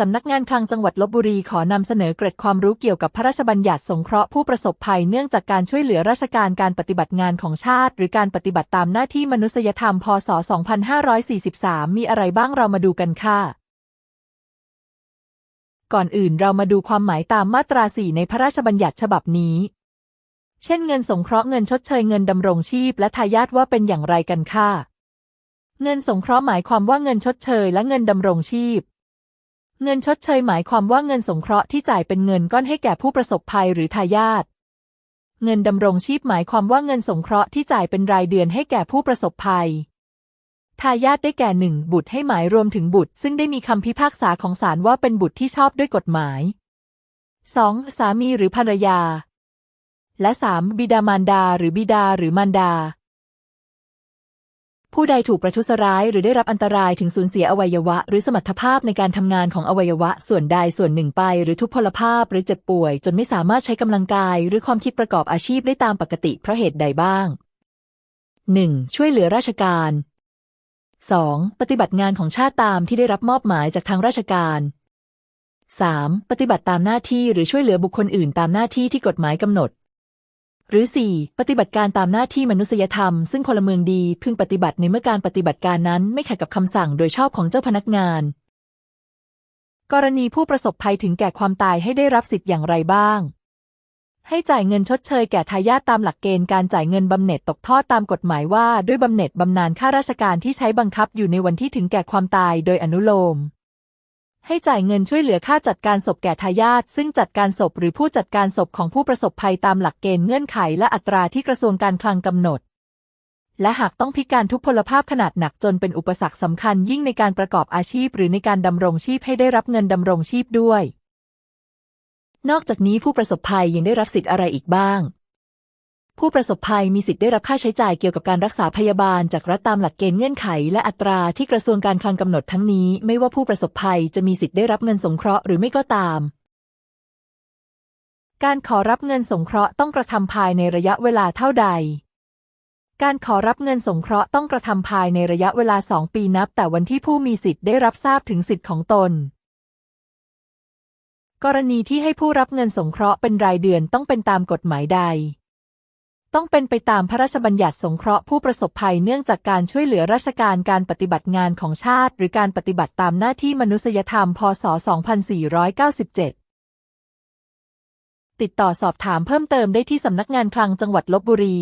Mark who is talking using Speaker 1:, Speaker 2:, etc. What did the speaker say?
Speaker 1: สำนักงานคลังจังหวัดลบบุรีขอนำเสนอเกร็ดความรู้เกี่ยวกับพระราชบัญญัติสงเคราะห์ผู้ประสบภัยเนื่องจากการช่วยเหลือราชการการปฏิบัติงานของชาติ หรือการปฏิบัติตามหน้าที่มนุษยธรรม พศ 2543 มีอะไรบ้างเรามาดูกันค่ะ ก่อนอื่นเรามาดูความหมายตามมาตรา4ในพระราชบัญญัติฉบับนี้ เช่นเงินสงเคราะห์เงินชดเชยเงินดำรงชีพ และทายาทว่าเป็นอย่างไรกันค่ะ เงินสงเคราะห์หมายความว่าเงินชดเชย และเงินดำรงชีพ เงินชดเชยหมายความว่าเงินสงเคราะห์ที่จ่ายเป็นเงินก้อนให้แก่ผู้ประสบภัยหรือทายาทเงินดำรงชีพหมายความว่าเงินสงเคราะห์ที่จ่ายเป็นรายเดือนให้แก่ผู้ประสบภัย ทายาทได้แก่หนึ่งบุตรให้หมายรวมถึงบุตร ซึ่งได้มีคำพิพากษาของศาลว่าเป็นบุตรที่ชอบด้วยกฎหมาย 2. สามีหรือภรรยา และ 3. บิดามารดาหรือบิดาหรือมารดา ผู้ใดถูกประทุษร้ายหรือได้รับอันตรายถึงสูญเสียอวัยวะ หรือสมรรถภาพในการทำงานของอวัยวะส่วนใดส่วนหนึ่งไป หรือทุพพลภาพหรือเจ็บป่วย จนไม่สามารถใช้กำลังกาย หรือความคิดประกอบอาชีพได้ตามปกติเพราะเหตุใดบ้าง 1. ช่วยเหลือราชการ 2. ปฏิบัติงานของชาติตามที่ได้รับมอบหมายจากทางราชการ 3. ปฏิบัติตามหน้าที่หรือช่วยเหลือบุคคลอื่นตามหน้าที่ที่กฎหมายกำหนด หรือ 4. ปฏิบัติการตามหน้าที่มนุษยธรรม ซึ่งพลเมืองดีพึงปฏิบัติในเมื่อการปฏิบัติการนั้นไม่ขัดกับคำสั่งโดยชอบของเจ้าพนักงาน กรณีผู้ประสบภัยถึงแก่ความตายให้ได้รับสิทธิ์อย่างไรบ้าง ให้จ่ายเงินชดเชยแก่ทายาทตามหลักเกณฑ์การจ่ายเงินบำเหน็จตกทอดตามกฎหมายว่าด้วยบำเหน็จบำนาญข้าราชการที่ใช้บังคับอยู่ในวันที่ถึงแก่ความตายโดยอนุโลม ให้จ่ายเงินช่วยเหลือค่าจัดการศพแก่ทายาทซึ่งจัดการศพหรือผู้จัดการศพของผู้ประสบภัยตามหลักเกณฑ์เงื่อนไขและอัตราที่กระทรวงการคลังกำหนด และหากต้องพิการทุกพลภาพขนาดหนักจนเป็นอุปสรรคสำคัญยิ่งในการประกอบอาชีพ หรือในการดำรงชีพให้ได้รับเงินดำรงชีพด้วย นอกจากนี้ผู้ประสบภัยยังได้รับสิทธิ์อะไรอีกบ้าง ผู้ประสบภัยมีสิทธิ์ได้รับค่าใช้จ่ายเกี่ยวกับการรักษาพยาบาลจากรัฐตามหลักเกณฑ์เงื่อนไข และอัตราที่กระทรวงการคลังกำหนดทั้งนี้ ไม่ว่าผู้ประสบภัยจะมีสิทธิ์ได้รับเงินสงเคราะห์หรือไม่ก็ตาม การขอรับเงินสงเคราะห์ต้องกระทำภายในระยะเวลาเท่าใด การขอรับเงินสงเคราะห์ต้องกระทำภายในระยะเวลาสองปีนับ แต่วันที่ผู้มีสิทธิ์ได้รับทราบถึงสิทธิ์ของตนกรณีที่ให้ผู้รับเงินสงเคราะห์เป็นรายเดือนต้องเป็นตามกฎหมายใด ต้องเป็นไปตามพระราชบัญญัติสงเคราะห์ผู้ประสบภัยเนื่องจากการช่วยเหลือราชการการปฏิบัติงานของชาติ หรือการปฏิบัติตามหน้าที่มนุษยธรรม พศ 2497 ติดต่อสอบถามเพิ่มเติมได้ที่สำนักงานคลังจังหวัดลบบุรี